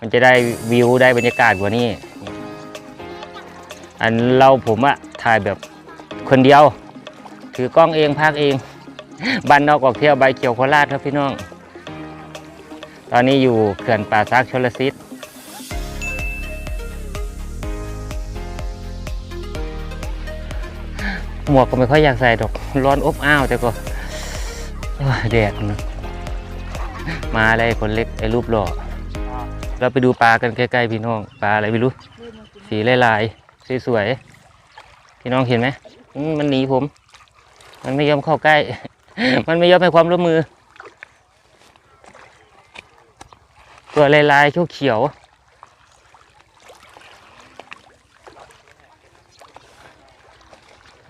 มันจะได้วิวได้บรรยากาศกว่านี้อันเราผมอะถ่ายแบบคนเดียว ถือกล้องเองพากเองบ้านนอกออกเที่ยวใบเขียวโคราชครับพี่น้อง ตอนนี้อยู่เขื่อนป่าซักชลสิทธิ์หมวกก็ไม่ค่อยอยากใส่ดอกร้อนอบอ้าวแต่ก็แดดนะมาอะไรคนเล็กไอ้รูปหล่อ เราไปดูปลากันใกล้ๆพี่น้องปลาอะไรไม่รู้ สีลายๆสวยๆพี่น้องเห็นไหมอืมมันหนีผม มันไม่ยอมเข้าใกล้ มันไม่ยอมให้ความร่วมมือ ตัวลายๆเขียวๆ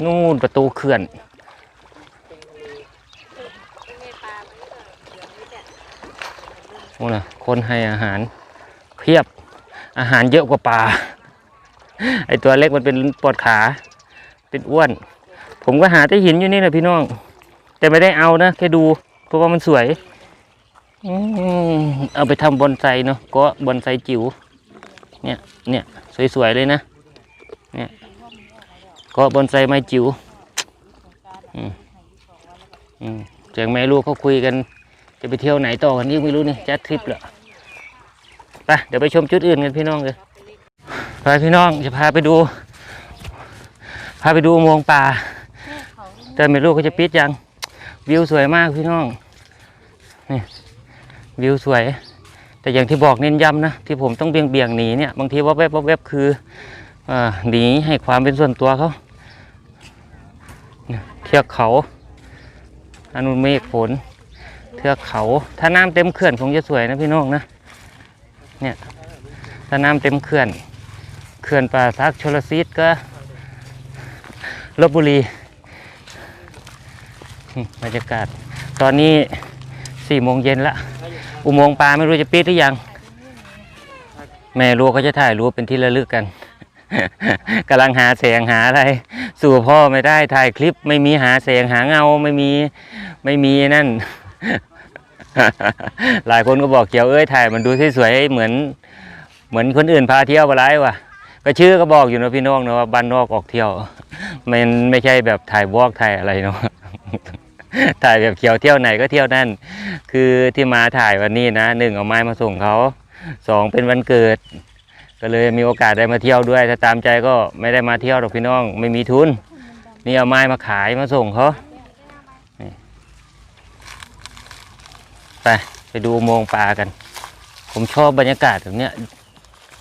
นู่นประตูเขื่อน โอ้นะคนให้อาหารเพียบ อาหารเยอะกว่าปลา ไอตัวเล็กมันเป็นปวดขา เป็นอ้วน ผมก็หาแต่หินอยู่นี่แหละพี่น้อง แต่ไม่ได้เอานะแค่ดู เพราะว่ามันสวยอเอาไปทำบอนไซเนาะก็บอนไซจิ๋วเนี่ยเนี่ยสวยๆเลยนะเนี่ยก็บอนไซไม้จิ๋วอืมอืมเสียงแม่ลูกเขาคุยกัน จะไปเที่ยวไหนต่อกันยิ่งไม่รู้นี่จัดทริปเหรอ ไปเดี๋ยวไปชมจุดอื่นกันพี่น้องเลยไปพี่น้องจะพาไปดู พาไปดูอุโมงค์ป่า แต่ไม่รู้เขาจะปิดยัง วิวสวยมากพี่น้องนี่วิวสวย แต่อย่างที่บอกเน้นย้ำนะที่ผมต้องเบี่ยงเบี่ยงหนีเนี่ยบางทีว่าแวบว่าแวบคืออ่าหนีให้ความเป็นส่วนตัวเขาเทือกเขาอนุเมฆฝน เทือกเขา ถ้าน้ำเต็มเขื่อนคงจะสวยนะพี่น้องนะ เนี่ยถ้าน้ำเต็มเขื่อน เขื่อนป่าซักชลซีดก็ลบบุรีบรรยากาศ ตอนนี้สี่โมงเย็นละ อุโมงค์ปลาไม่รู้จะปิดหรือยัง แม่รู้เขาจะถ่ายรูปเป็นที่ระลึกกัน กำลังหาแสงหาอะไร สู่พ่อไม่ได้ถ่ายคลิป ไม่มีหาแสงหาเงาไม่มีไม่มีนั่น หลายคนก็บอกเกี่ยวเอ้ยถ่ายมันดูสวยๆเหมือน เหมือนคนอื่นพาเที่ยวอะไรวะก็ชื่อก็บอกอยู่นะพี่น้องนะว่าบ้านนอกออกเที่ยว มันไม่ใช่แบบถ่ายวอกถ่ายอะไรเนาะถ่ายแบบเที่ยวเที่ยวไหนก็เที่ยวนั่น คือที่มาถ่ายวันนี้นะหนึ่งเอาไม้มาส่งเขาสองเป็นวันเกิด ก็เลยมีโอกาสได้มาเที่ยวด้วย ถ้าตามใจก็ไม่ได้มาเที่ยวหรอกพี่น้อง ไม่มีทุน นี่เอาไม้มาขายมาส่งเขา ไปไปดูอุโมงค์ปลากัน ผมชอบบรรยากาศแบบเนี้ย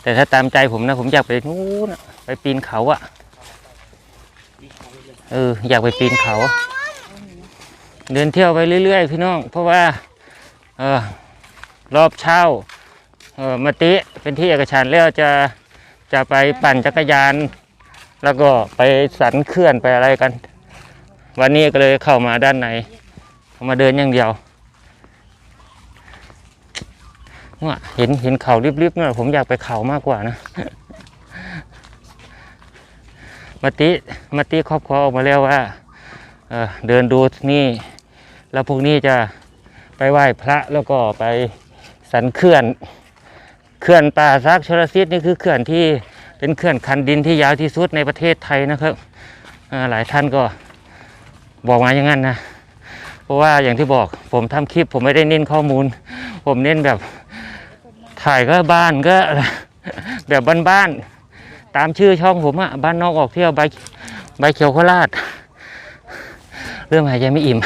แต่ถ้าตามใจผมนะ ผมอยากไปนู้นอะไปปีนเขาอะเอออยากไปปีนเขา เดินเที่ยวไปเรื่อยๆพี่น้อง เพราะว่า เออรอบเช้าเออมาติเป็นที่เอกชันท์แล้วจะจะไปปั่นจักรยาน แล้วก็ไปสันเขื่อนไปอะไรกัน วันนี้ก็เลยเข้ามาด้านในเข้ามาเดินอย่างเดียว ว่าเห็นเห็นเขาริบๆเนี่ยผมอยากไปเขามากกว่านะมาติมาติครอบครัวออกมาแล้วว่าเเดินดูนี่ แล้วพวกนี้จะไปไหว้พระแล้วก็ไปสันเขื่อนเขื่อนป่าซักชลสิทธิ์นี่คือเขื่อนที่เป็นเขื่อนคันดินที่ยาวที่สุดในประเทศไทยนะครับหลายท่านก็บอกมาอย่างนั้นนะเพราะว่าอย่างที่บอกผมทำคลิปผมไม่ได้เน้นข้อมูล ผมเน้นแบบ ถ่ายก็บ้านก็แบบบ้านๆตามชื่อช่องผมอะบ้านนอกออกเที่ยวใบใบเขียวโคราช เริ่มหายใจไม่อิ่ม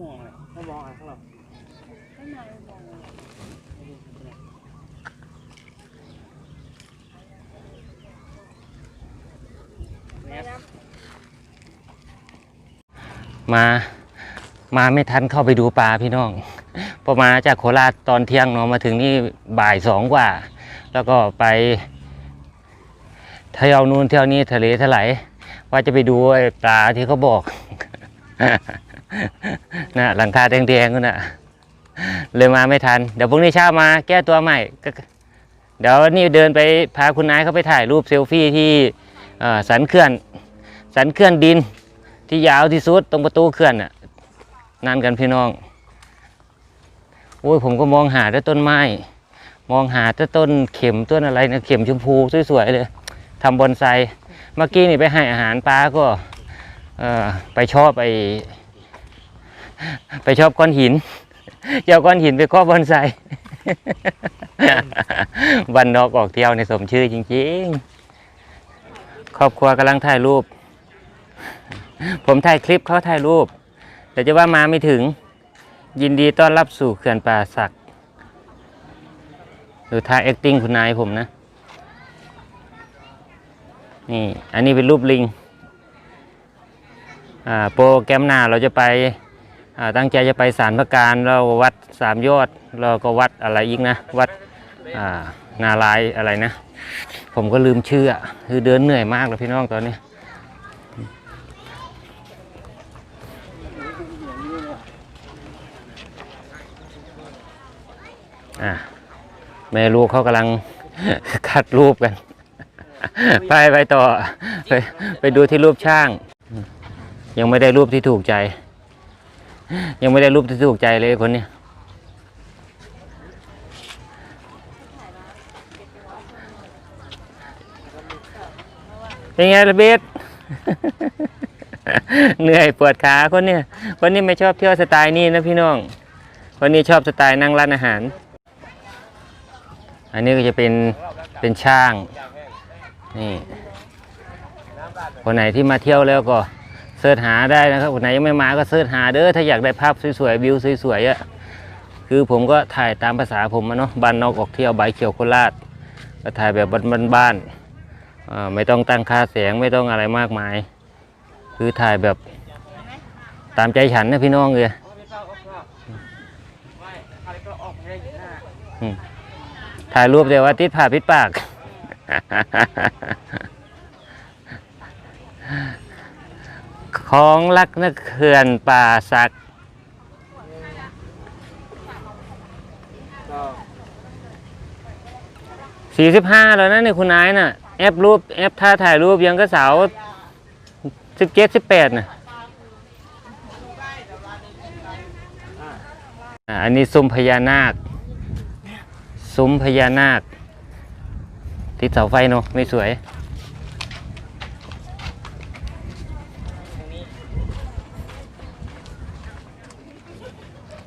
มองอะไรถ้ามองอะไรข้างหลัง มามาไม่ทันเข้าไปดูปลาพี่น้องพอมาจากโคราชตอนเที่ยงเนาะมาถึงนี่บ่ายสองกว่า แล้วก็ไปเที่ยวนู่นเที่ยวนี้ทะเลถลายว่าจะไปดูไอ้ปลาที่เขาบอกนะหลังคาแดงๆนั่นน่ะเลยมาไม่ทัน เดี๋ยวพรุ่งนี้เช้ามาแก้ตัวใหม่ก็เดี๋ยวนี่เดินไปพาคุณนายเขาไปถ่ายรูปเซลฟี่ที่สันเขื่อน สันเขื่อนดิน ที่ยาวที่สุดตรงประตูเขื่อนน่ะนั่นกันพี่น้องโอ้ยผมก็มองหาแต่ต้นไม้ มองหาแต่ต้นเข็มต้นอะไรนะเข็มชมพูสวยๆเลยทำบอนไซเมื่อกี้นี่ไปให้อาหารปลาก็ไปชอบไป ไปชอบก้อนหินเจ้าก้อนหินไปครอบบอนไซวันนอกออกเที่ยวในสมชื่อจริงๆครอบครัวกำลังถ่ายรูป ผมถ่ายคลิปเขาถ่ายรูป แต่จะว่ามาไม่ถึง ยินดีต้อนรับสู่เขื่อนป่าสักดูท่า acting คุณนายผมนะ นี่ อันนี้เป็นรูปลิง อ่า โปรแกรมหน้าเราจะไป อ่า ตั้งใจจะไปสารพระการเราวัดสามยอด เราก็วัดอะไรอีกนะ วัด อ่า นาลายอะไรนะ ผมก็ลืมชื่อคือเดินเหนื่อยมากเลยพี่น้องตอนนี้ อะแม่ลูกเขากำลังคัดรูปกัน ไปไปต่อ ไปไปดูที่รูปช่าง ยังไม่ได้รูปที่ถูกใจ ยังไม่ได้รูปที่ถูกใจเลยคนเนี้ยเป็นไงระเบสเหนื่อยปวดขาคนเนี้ยคนนี้ไม่ชอบเที่ยวสไตล์นี้นะพี่น้องคนนี้ชอบสไตล์นั่งร้านอาหาร อันนี้ก็จะเป็นเป็นช่างนี่คนไหนที่มาเที่ยวแล้วก็เสิร์ชหาได้นะครับคนไหนยังไม่มาก็เสิร์ชหาเด้อถ้าอยากได้ภาพสวยๆวิวสวยๆอะคือผมก็ถ่ายตามภาษาผมอะเนาะบ้านนอกออกเที่ยวใบเขียวโคราชก็ถ่ายแบบบ้านๆอ่าไม่ต้องตั้งค่าแสงไม่ต้องอะไรมากมาย คือถ่ายแบบตามใจฉันนะพี่น้องเลยออกเข้าไม่ ถ่ายรูปเดี๋ยวว่าติดผ่าพิดปาก ของรักนักเขื่อนป่าสัก สี่สิบห้าแล้วนะเนี่ยคุณนายน่ะ แอปรูป แอปท่าถ่ายรูปยังก็สาวสิบเจ็ดสิบแปดน่ะอันนี้ซุ้มพญานาค ซุ้มพญานาค ติดเสาไฟเนาะไม่สวย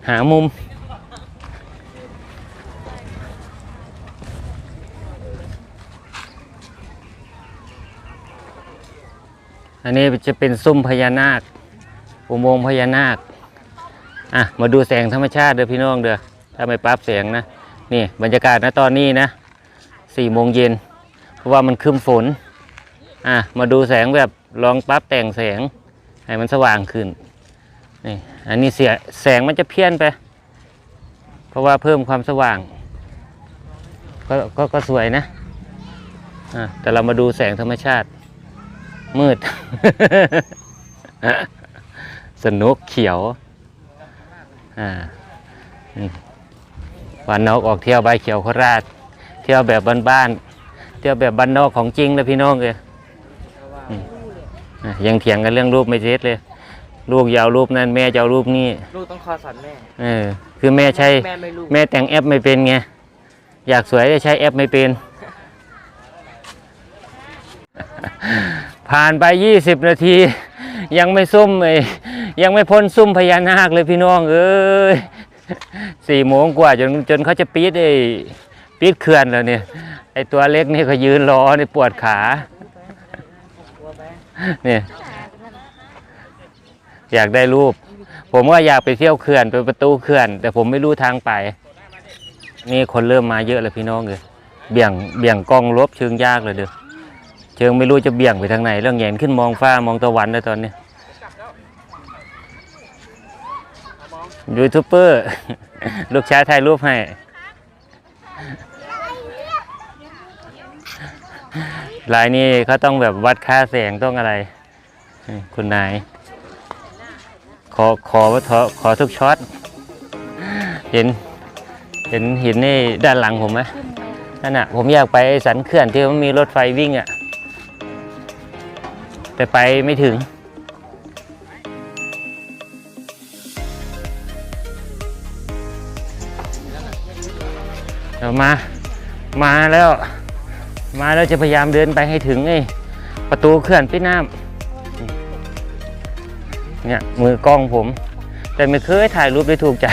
หามุม อันนี้จะเป็นซุ้มพญานาค อุโมงค์พญานาค อะ มาดูแสงธรรมชาติเด้อพี่น้องเด้อถ้าไม่ปรับแสงนะ นี่บรรยากาศนะตอนนี้นะสี่โมงเย็นเพราะว่ามันครึ้มฝน อะ มาดูแสงแบบลองปรับแต่งแสง ให้มันสว่างขึ้น นี่ อันนี้เสียแสงมันจะเพี้ยนไป เพราะว่าเพิ่มความสว่าง ก็ก็ก็สวยนะ อะ แต่เรามาดูแสงธรรมชาติ มืด สนุกเขียว อ่า วันนอกออกเที่ยวใบเขียวโคราช เที่ยวแบบบ้านๆเที่ยวแบบบ้านนอกของจริงเลยพี่น้องเลยเพราะว่าอะยังเถียงกันเรื่องรูปไม่เซ็ตเลย ลูกอยาวรูปนั้นแม่จะเอารูปนี้ลูกต้องคอสันแม่เออคือแม่ใช้แม่ไม่รู้แม่แต่งแอปไม่เป็นไงอยากสวยแต่ใช้แอปไม่เป็น ผ่านไป20นาที ยังไม่ซุ่มไอ้ยังไม่พ้นซุ่มพญานาคเลยพี่น้องเอ้ย สี่โมงกว่าจนจนเขาจะปีดไอ้ปีดเขื่อนแล้วเนี่ย ไอ้ตัวเล็กนี่ก็ยืนรอในปวดขา เนี่ย อยากได้รูป ผมว่าอยากไปเที่ยวเขื่อนไปประตูเขื่อน แต่ผมไม่รู้ทางไป นี่คนเริ่มมาเยอะเลยพี่น้องเลยเบี่ยงเบี่ยงกล้องลบเชิงยากเลยเด้อเชิงไม่รู้จะเบี่ยงไปทางไหนเรื่องแงนขึ้นมองฟ้ามองตะวันแล้วตอนนี้ ยูทูบเบอร์ ลูกชายถ่ายรูปให้ ลายนี้เขาต้องแบบวัดค่าแสงต้องอะไร คุณนาย ขอขอขอขอทุกช็อต เห็น เห็นเห็นนี่ด้านหลังผมไหมนั่นน่ะ ผมอยากไปสันเขื่อนที่มันมีรถไฟวิ่งอะ แต่ไปไม่ถึง เดี๋ยวมา มาแล้ว มาแล้วจะพยายามเดินไปให้ถึงไอ้ประตูเขื่อนพี่น้ำเนี่ยมือกล้องผม แต่ไม่เคยถ่ายรูปได้ถูกใจ